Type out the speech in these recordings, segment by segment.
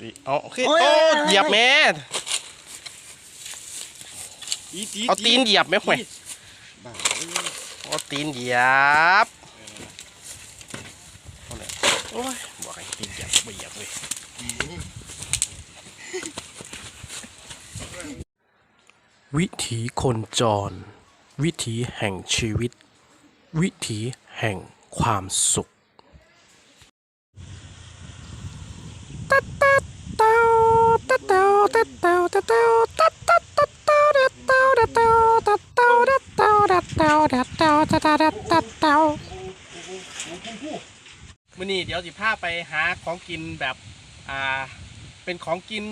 ตีเอาโอเคโอ้ย โอ้เหยียบแม่อีตีเอาตีนเหยียบไหมห่วยบ้าเอาตีนเหยียบเอาเลยโอ้ยบอกให้ตีนเหยียบไม่เหยียบเลยวิถีคนจร วิถีแห่งชีวิต วิถีแห่งความสุข มื่อนี้เดี๋ยวสิพาไปหาของกินแบบอ่าเป็นของกิน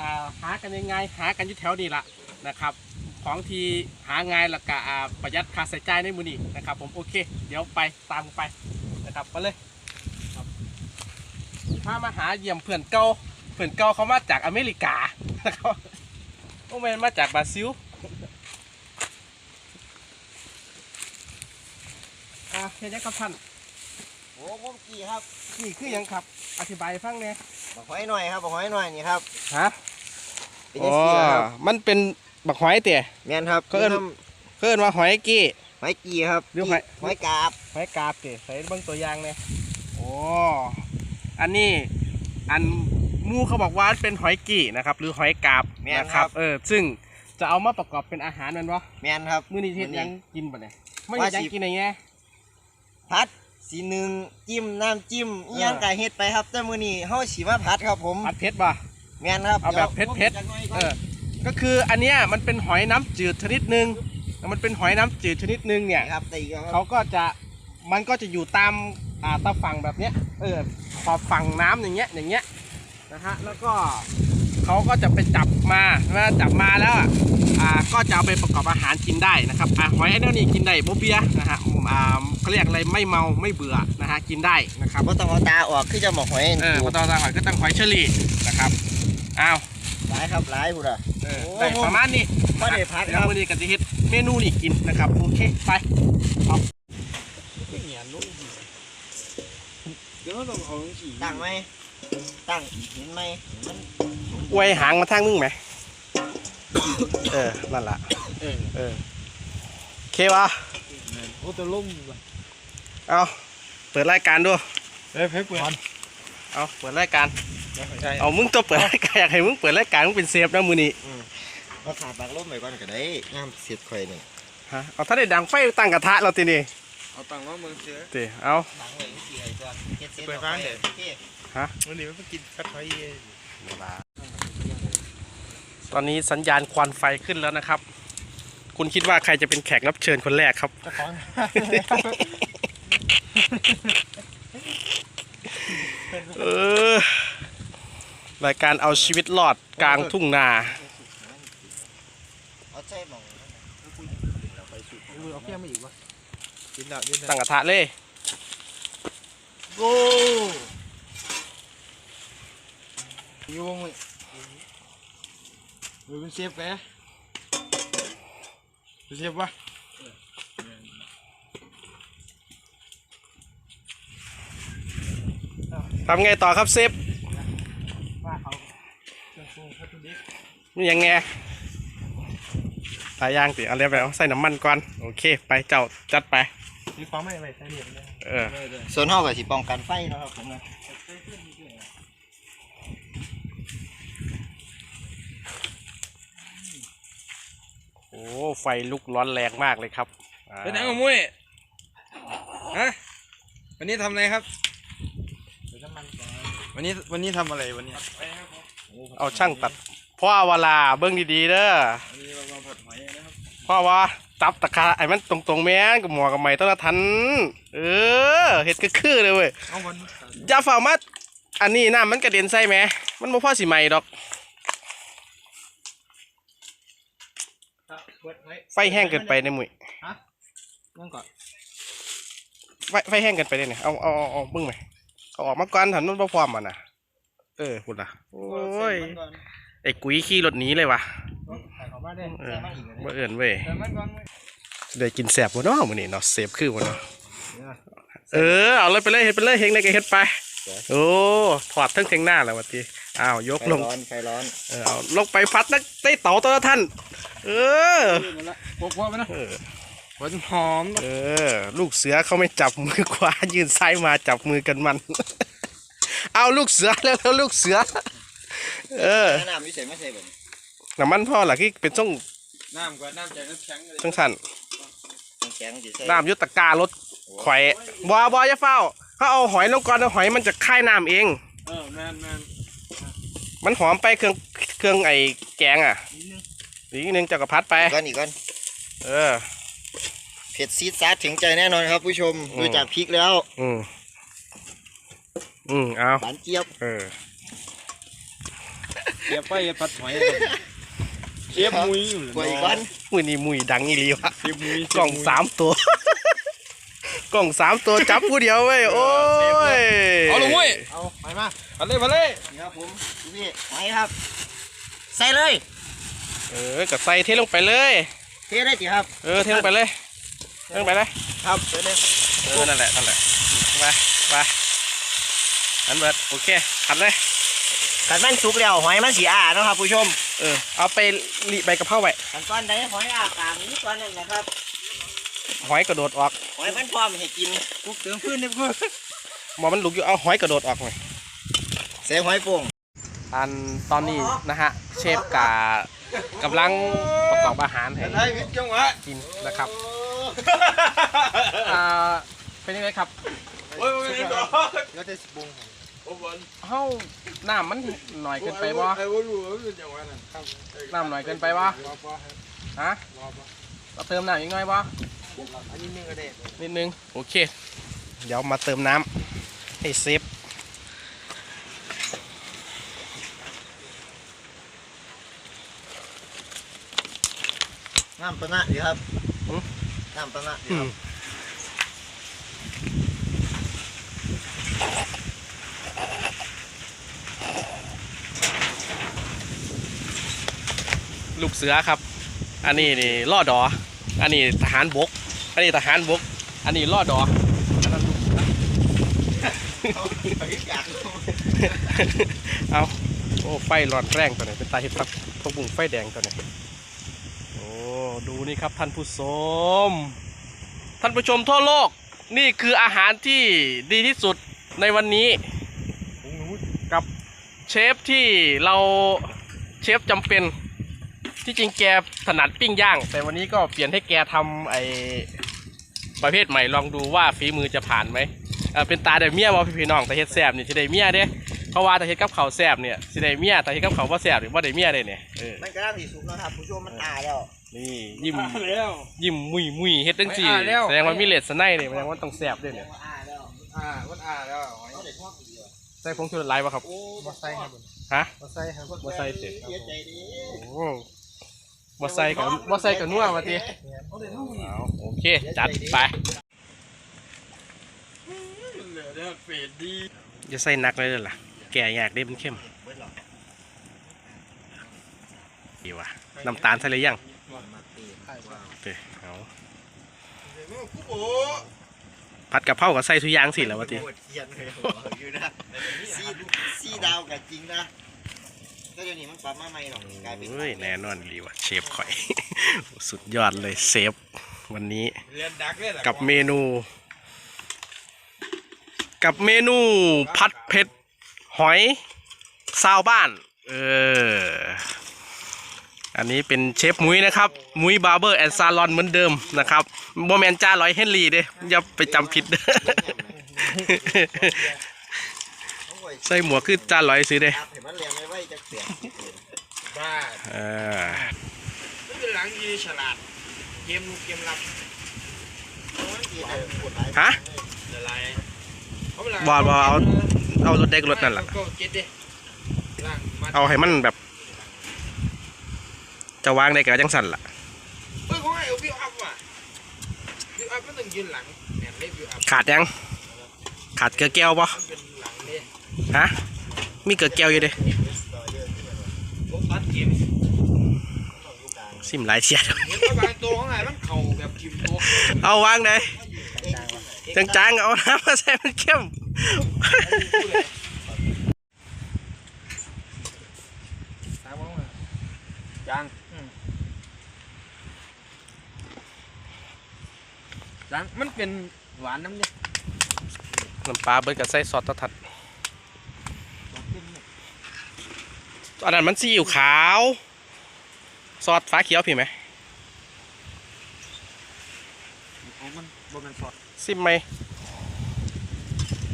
อ่าหากันยังไงหากันอยู่แถวนี้ละนะครับ ของที่หาง่ายและกะอ่าประหยัดค่าใช้จ่ายในมือนี้นะครับ ผมโอเค เดี๋ยวไปตามไปนะครับไปเลยครับพามาหาเยี่ยมเพื่อนเก่า เพื่อนเก่าเขามาจากอเมริกานะครับโอ้แมนมาจากบราซิลอ่าเฮ็ดได้ครับท่านโอ้ผมกี่ครับนี่คือหยังครับ อธิบายให้ฟังแหน่บอกหอยหน่อยครับบอกหอยหน่อยนี่ครับฮะเป็นยังไงครับมันเป็นบักหอยเตี๋ยแม่นครับเขาเอิ้นเพิ่นว่าหอยกี้ หอยกี่ครับหรือหอย หอยกาบหอยกาบเตี๋ยใส่เบิ่งตัวอย่างเนี่ยโอ้อันนี้อันห มูเขาบอกว่าเป็นหอยกี้นะครับ หรือหอยกาบนะครับ เออ ซึ่งจะเอามาประกอบเป็นอาหารแมันวะแม่นครับ มื้อนี้เฮ็ดหยังกินบ่เนี่ยไม่ว่าเฮ็ดหยังสิกินอะไรเงี้ย พัดสีหนึ่งจิ้มน้ำจิ้มเอออิหยังกะเฮ็ดไปครับแต่มื้อนี้เฮาสิมาผัดครับผมผัดเผ็ดบ่แม่นครับเอาแบบเผ็ดๆดี๋ยวผมจะหน่อยก่เออนอก็คืออันเนี้ยมันเป็นหอยน้ำจืดชนิดหนึ่งมันเป็นหอยน้ำจืดชนิดหนึ่งเนี่ย ครับตีกันคเขารับก็จะมันก็จะอยู่ตามอ่าตาฝั่งแบบเนี้ยเออขอบฝั่งน้ำอย่างเงี้ยอย่างเงี้ย นะฮะแล้วก็เขาก็จะไปจับมาเมื่อจับมาแล้วอะอ่าก็จะเอาไปประกอบอาหารกินได้นะครับอ่าหอยไอ้เนี่นี่กินได้โบเบียนะฮะอ่าเขาเรียกอะไรไม่เมาไม่เบื่อนะฮะกินได้นะครับบ่ต้องเอาตาออกคือจะบอกหอยเออมาต่อตาหอยก็ตั้งหอยเชอรี่นะครับอ้าวหลายครับหลายพุ่นอะเออโอ้ได้ประมาณนี้บ่ได้พักเดี๋ยวครับมื้อนี้กันจะเฮ็ดเมนูนี่กินนะครับโอเคไปเดี๋ยวต้องเอาสีตั้งไหม ตั้งเห็นไหมมันอวยหางมาทางมึงไหม เออ นั่นล่ะ เออเออโอเควะโอ้จะล่มว่ะเอาเปิดรายการดูเฮ้ยเฮ้ยเปิดเอาเปิดรายการใช่เอามึงตัวเปิดรายการอยากให้มึงเปิดรายการมึงเป็นเซฟนะมือนี้เราขาดปากลมไปก่อนก็ได้งามเสียดข่อยนี่ฮะ เอาถ้าได้ดังไฟตั้งกระทะเราทีนี้ เอาตังค์มาเมืองเสือตีเอาดังไว้ที่ไอ้ตัวเฮ็ดเสียดเปิดฟ้าเด้โอเควันนี้มันกินคัดไฟตอนนี้สัญญาณควันไฟขึ้นแล้วนะครับ คุณคิดว่าใครจะเป็นแขกรับเชิญคนแรกครับจะฟ้องเออรายการเอาชีวิตรอดกลางทุ่งนาเอาใช่หมองเอาแก้มมาอีกวะ กินแล้วกินแล้วตั้งกระทะเลยโอ้ยงเลยเฮ้ยเป็นเซฟแกเป็นเซฟวะทำไงต่อครับเซฟว่าเอาเครื่องปรุงวัตถุดิบนี่ยังไงตายย่างติเอาเรียบร้อยใส่น้ำมันก่อน โอเค ไปเจ้าจัดไป มีความไม่ไม่ใช่เหลี่ยมเลยเออไม่เลยส่วนเฮาก็สิป้องกันไฟเนาะครับผมนะโอ้ไฟลุกร้อนแรงมากเลยครับอ่าเป็นไงของมุ้ยฮะวันนี้ทำอะไรครับวันนี้วันนี้ทำอะไรวันนี้เอาช่างตัดพ่อวาลาเบิ้งดีๆเด้อวันนี้เรามาผัดหอยนะครับพ่อว่า จับตะคาไอ้มันตรงๆแม่นกับหมอกับไหมต้องละทัน เออเฮ็ดก็คือเลยเว้ยเอาวันอย่าฝ่ามาอันนี้น้ำมันกระเด็นใส่แหมมันบ่พอสิไหมดอกเปิดไว้ไฟแห้งเกินไปในหมุยนั่งก่อนไฟไฟแห้งเกินไปเลยเนี่ยเอาเอาเอาเอาเบิ่งไหมเอาออกมาก่อนถันมันบ่พร้อมอะนะเออพุ่นล่ะโอ้ยไอ้กุ้ยขี่รถหนีเลยวะ ใส่ของบ้านได้เออบ่เอื่นเว้ยแต่มันก่อนเว้ยได้กินแสบบ่เนาะมื้อนี้เนาะเสพคือบ่เนาะเออเอาเลยไปเลยเฮ็ดไปเลยเฮงเลยก็เฮ็ดไปโอ้ถอดทั้งเทงหน้าแล้วว่าติอ้าวยกไฟลงร้อนไฟร้อนเออเอาลงไปพัดนักเต้เต่าตัวละท่าน เออพวกพวกมันนะเออหวานหอมเออ ลูกเสือเขาไม่จับมือขวายืนซ้ายมาจับมือกันมัน เอาลูกเสือแล้วแล้วลูกเสือ เออน้ำวิเศษไม่ใช่แบบ น้ำมันพ่อหล่ะที่เป็นช่องน้ำกว่าน้ำใจน้ำแข็งเลยช่องสันน้ำแข็งสิใส่น้ำยุตะการถไข่บอบอยาเฝ้าเขาเอาหอยลงก่อนเอาหอยมันจะค่ายน้ำเองเออแมนแมนมันหอมไปเครื่องเครื่องไอ้แกงอะอีกนิดนึงเจักรพัดไปก้อนอีกก้อนเออเผ็ดซีดซาดถึงใจแน่นอนครับ ผู้ชมอืมดูจากพริกแล้ว อืมอืมเอาหวานเจี๊ยบเออเกียบไปผัดหอย เชฟมุ้ยอยู่กล้วยอีกก้อนมือนี้มุยดังอีหลีวะเชฟมุ้ยกล่องสามตัว กล่องสามตัวจับผู้เดียวเว้ยโอ้ยเอาลงมุ้ยเอาไปมามาเลยมาเลยนี่ครับผมนี่หอยครับ ใส่เลย เออกับใส่เทลงไปเลย เทได้จีครับ เออเทลงไปเลยเทลงไปเลยครับเทเลยเออนั่นแหละนั่นแหละไปไปอันเบิดโอเคขัดเลยขันมันสุกแล้วหอยมันสีอ่าเนาะครับผู้ชม เออ เอาไปรีใบกะเพราไว้ขั้นตอนใดหอยอ่ากลางนี้ตอนนั้นนะครับ หอยกระโดดออกหอยมันพร้อมให้กินกุ๊กเติมพื้นเนี่ยเพื่อหมอมันลุกอยู่เอาหอยกระโดดออกหน่อยใส่หอยโป่งอันตอนนี้นะฮะ เชฟกากำลังประกอบอาหารให้ไทยวิทย์จังหวะกินนะครับอ่าเป็นยังไงครับโอ้ยโอ้ยก่อนแล้วจะบุงโอ้บอล เฮ้าน้ำมันหน่อยเกินไปบ่ไอ้วัวรู้ว่าจังหวะนั้นครับน้ำหน่อยเกินไปบ่ว้าวว้าวฮะว้าวเราเติมน้ำอีกหน่อยบ่อันนี้นึงก็ได้นิดนึงโอเค เดี๋ยวมาเติมน้ำให้เซฟน้ำปะนะดีครับน้ำปะนะดีอืครัมบ ลูกเสือครับ อันนี้นี่ล่อดอ อันนี้ทหารบก อันนี้ทหารบก อันนี้ล่อดออันนั้นลูกเสือเอาโอ้ไฟร้อนแรงตัวนี้เป็นตาเห็ดพักพวกบุ้งไฟแดงตัวนี้โอ้ดูนี่ครับท่านผู้ชมท่านผู้ชมทั่วโลกนี่คืออาหารที่ดีที่สุดในวันนี้กับเชฟที่เราเชฟจำเป็น ที่จริงแกถนัดปิ้งย่าง แต่วันนี้ก็เปลี่ยนให้แกทำไอประเภทใหม่ลองดูว่าฝีมือจะผ่านไหมเอ่อเป็นตาได้เมียบ่พี่น้องแต่เฮ็ดแซ่บนี่สิได้เมียเด้เพราะว่าแต่เฮ็ดกับข้าวแซ่บเนี่ยสิได้เมียแต่เฮ็ดกับข้าวบ่แซ่บนี่บ่ได้เมียเด้เนี่ยเออมันกำลังสีสุกแล้วครับผู้ชมมันอ่าแล้วนี่ยิ้มแล้วยิ้มมุยมุยเฮ็ดจังซี่ไม่อ่าแล้วแสดงว่ามีเลสไนนี่แสดงว่าต้องแซ่บเด้เนี่ยอ่าแล้วอ่ามันอ่าแล้วเขาได้ทอดดีว่ะใส่ผงชูรสหลายบ่ครับโอ้มาใส่ครับฮะมาใส่ครับบ่ใส่เสร็จเสียใจดีโอ้ บ่ใส่กับบ่ใส่กับนัวว่าติเอาโอเค จัดไปเหลือเด้อเฟดดีจะใส่หนักเลยเด้อล่ะ แก่ยากเด้มันเข้มดีว่ะน้ำตาลใส่เลยยังโอเคเอาผัดกะเพรากับใส่ทุกอย่างสิแล้ววะทีซีดาวกับจริงนะ ก็เดี๋ยวนี้มันปรับมาใหม่หรอกกลายเป็นเฮ้ยแน่นอนดีว่ะเชฟข่อย สุดยอดเลยเซฟ วันนี้เรียนดักเลยกับเมนู กับเมนูผัดเผ็ดหอยซาวบ้าน เออ อันนี้เป็นเชฟมุ้ยนะครับ มุ้ยบาร์เบอร์แอนด์ซาลอนเหมือนเดิมนะครับโมแมนจ้าร้อยเฮนรี่เด้อย่าไปจำผิดเด้อ ใส่หมวกคือจ้าร้อยซื้อเด้ครับเห็นมันเรียนไม่ไหวจะเสียบ้าเออนี่เป็นหลังยีฉลาดเกมเกมรับฮะละลายบอลบอลเอาเอารถเด็กรถนั่นแหละก็เก็ตดิล่างมันเอาให้มันแบบ จะวางได้กับจังสันล่ะเฮ้ยเขาให้เอาวิวอัพว่ะวิวอัพมันต้องยืนหลังแอนเล็บวิวอัพขาดยัง ขาดเกลือแก้วปะ ฮะ มีเกิดแก้วอยู่เด้สิมหลายเชียดเอาวางไหนจางจางเอาน้ำมาใส่มันเข้มจางจางมันเป็นหวานน้ำเนี่ยน้ำปลาเบิร์กับไส้ซอสตะทัด อันนั้นมันซีอิ๊วขาว ซอสฟ้าเขียวพี่ไหมมันบ่แมันสซิมไหม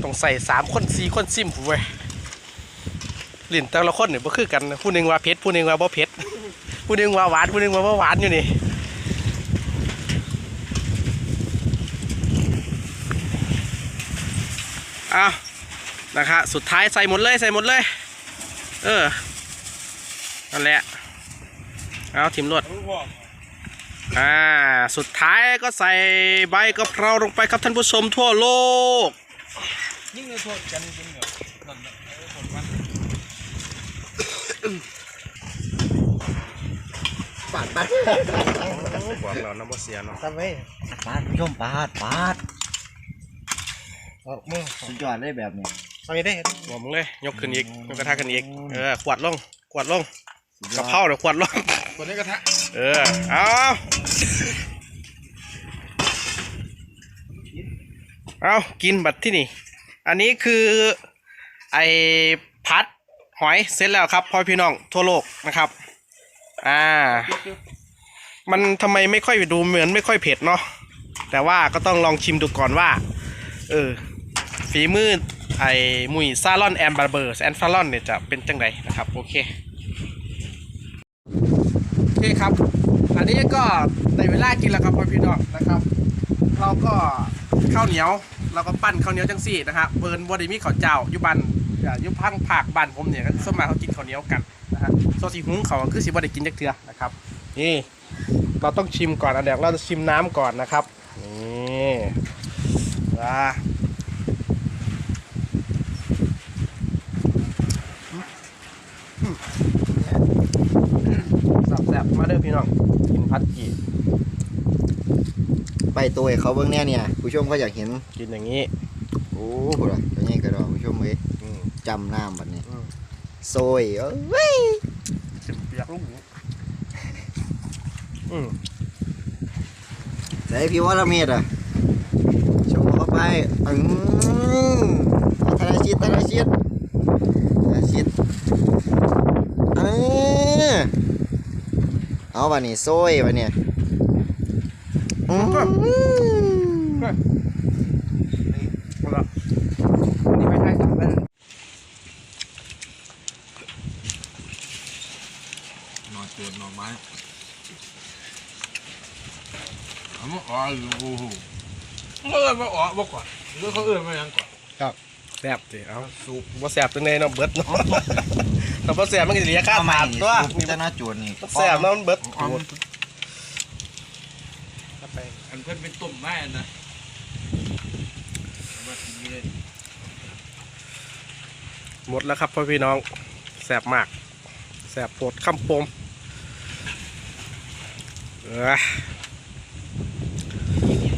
ต้องใส่สามคนสี่คนซิมผู้เว้ยลิ้นแต่ละคนเนี่ยบ่คือกันผู้หนึ่งว่าเผ็ดผู้หนึ่งว่าบ่เผ็ดผู้หนึ่งว่าหวานผู้หนึ่งว่าบ่หวานอยู่นี่เอานะคะสุดท้ายใส่หมดเลยใส่หมดเลย เออ นั่นแหละเอาทิมรวดอ่าสุดท้ายก็ใส่ใบกะเพราลงไปครับท่านผู้ชมทั่วโลกยิ่งในโทษกันจริงเหรอนั่นแหละเออผมมันปาดปาดบอกเราน้ำบ่เสียเนาะทำไมปาดผู้ชมปาดปาดเอามือสุดยอดเลยแบบนี้เอาไปได้บอกมึงเลยยกขึ้นอีกยกกระทะขึ้นอีกเออขวดลงขวดลงสุดย กอระดเพราเดี๋ยวขวดลงคนนี้กระทะเออ เอาเอากินบัดที่นี่ อันนี้คือไอพัดหอยเสร็จแล้วครับพ่อพี่น้องทั่วโลกนะครับ อ่า มันทำไมไม่ค่อยดูเหมือนไม่ค่อยเผ็ดเนาะแต่ว่าก็ต้องลองชิมดูก่อนว่า เออ ฝีมือไอ้มุยซาลอนแอมบาร์เบอร์แอนฟาลอนเนี่ยจะเป็นจังไดนะครับ โอเคโอ เคครับ อันนี้ก็ในเวลากินแล้วครับพ่อพี่น้องนะครับ เราก็ข้าวเหนียวเราก็ปั้นข้าวเหนียวจังสี่นะครับเบิร์นบอดี้มีข้าวเจ้ายุบันยุพังผักบ้านผมเนี่ยก็สวนมากเขากินข้าวเหนียวกันนะฮะโซสีหุงเขาคือสิบ่ได้กินจักเทือนะครับนี่เราต้องชิมก่อนอันแรกเราจะชิมน้ำก่อนนะครับนี่ว้าแซ่บๆมาเด้อ พี่น้องกินพัดกีไปตัวให้เขาเบิ่งแน่เนี่ย ผู้ชมก็อยากเห็น กินอย่างนี้ โอ้โหล่ะตัวนี้กระดอกผู้ชมเอ้ยอืม จำน้ำบัดนี้อืม โซยเอ้ยชิมเปียกลูกหมูอืมใส่พี่วรเมศอะโชว์เข้าไปอืมธนาชิตธนาชิตธนาชิตเออ เอาบัดนี้โซยบัดนี้นอนเตือนนอนไม้เอามาอ๋อโอ้โหเออมาอ๋อบอกก่อนหรือเขาเอื้อมายังก่อนครับแซ่บสิเอาสูบบ่าแซ่บจังไดเนาะเบิดเนาะ ถ้าบ่แซ่บมันก็สิเหลียค่าเอาใหม่ถามนี่ตัวซุปจะน่าจวนนี่มันแซ่บเนาะมันเบิดเอาไปอันเพิ่นเป็นตุ่มแม่นะมาทีนี้เลยหมดแล้วครับพ่อพี่น้องแซ่บมากแซ่บโปดคำปมเออ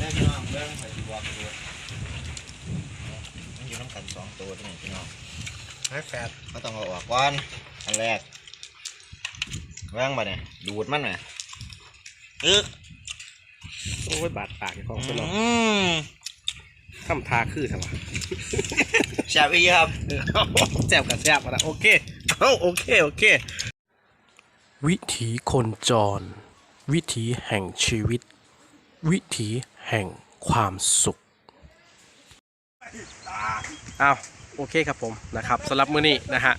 ได้พี่น้องเบิ่งใส่บอกตัวมันอยู่น้ำกันสองตัวนี่พี่น้อง ให้แฟดก็ต้องเอาออกก่อน อันแรกเบิ่งมาเนี่ยดูดมันน่ะอึ๊กโอ้ยบาดปากเจ้าของพี่น้องอืมทำทาคือทำไมแซ่บอีกครับแซ่บกับแซ่บนะโอเคเอาโอเคโอเค วิถีคนจร วิถีแห่งชีวิต วิถีแห่งความสุขอ้าว โอเคครับผมนะครับสำหรับมื้อนี้นะฮะ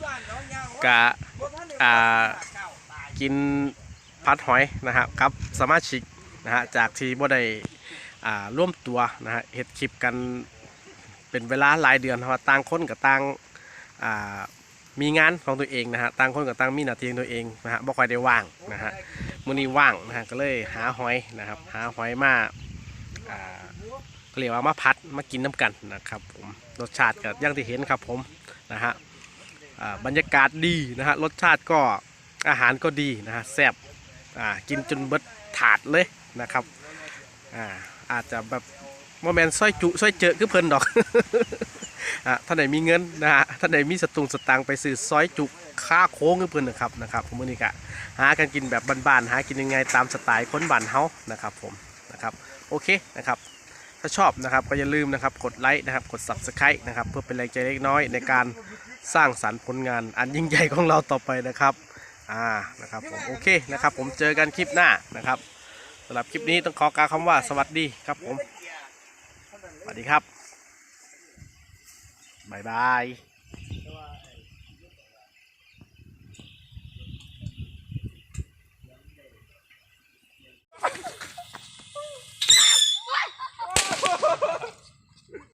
กะอ่ากินพัดหอยนะครับกับสมาชิกนะฮะจากที่บ่ได้อ่าร่วมตัวนะฮะเฮ็ดคลิปกันเป็นเวลาหลายเดือนเพราะว่าต่างคนกับต่างอ่ามีงานของตัวเองนะฮะต่างคนกับต่างมีหน้าที่ของตัวเองนะฮะบ่ค่อยได้ว่างนะฮะมื้อนี้ว่างนะฮะก็เลยหาหอยนะครับหาหอยมาอ่าก็เรียกว่ามาพัดมากินน้ำกันนะครับผม รสชาติก็อย่างที่เห็นครับผมนะฮะบรรยากาศดีนะฮะรสชาติก็อาหารก็ดีนะฮะแซ่บอ่ากินจนเบิดถาดเลยนะครับอ่าอาจจะแบบโมเมนต์สร้อยจุสร้อยเจอคือเพิ่นดอกอะท่านไหนมีเงินนะฮะท่านไหนมีสตุงสตังไปซื้อซอยจุค่าโค้งคือเพิ่นนะครับนะครับผมนี้ก็หากันกินแบบบ้านๆหากินยังไงตามสไตล์คนบ้านเฮานะครับผมนะครับโอเคนะครับ ถ้าชอบนะครับก็อย่าลืมนะครับกดไลค์นะครับกด subscribe นะครับเพื่อเป็นแรงใจเล็กน้อยในการสร้างสรรค์ผลงานอันยิ่งใหญ่ของเราต่อไปนะครับอ่านะครับผมโอเคนะครับ ผมเจอกันคลิปหน้านะครับสำหรับคลิปนี้ต้องขอกล่าวคำว่าสวัสดีครับผมสวัสดีครับบายบาย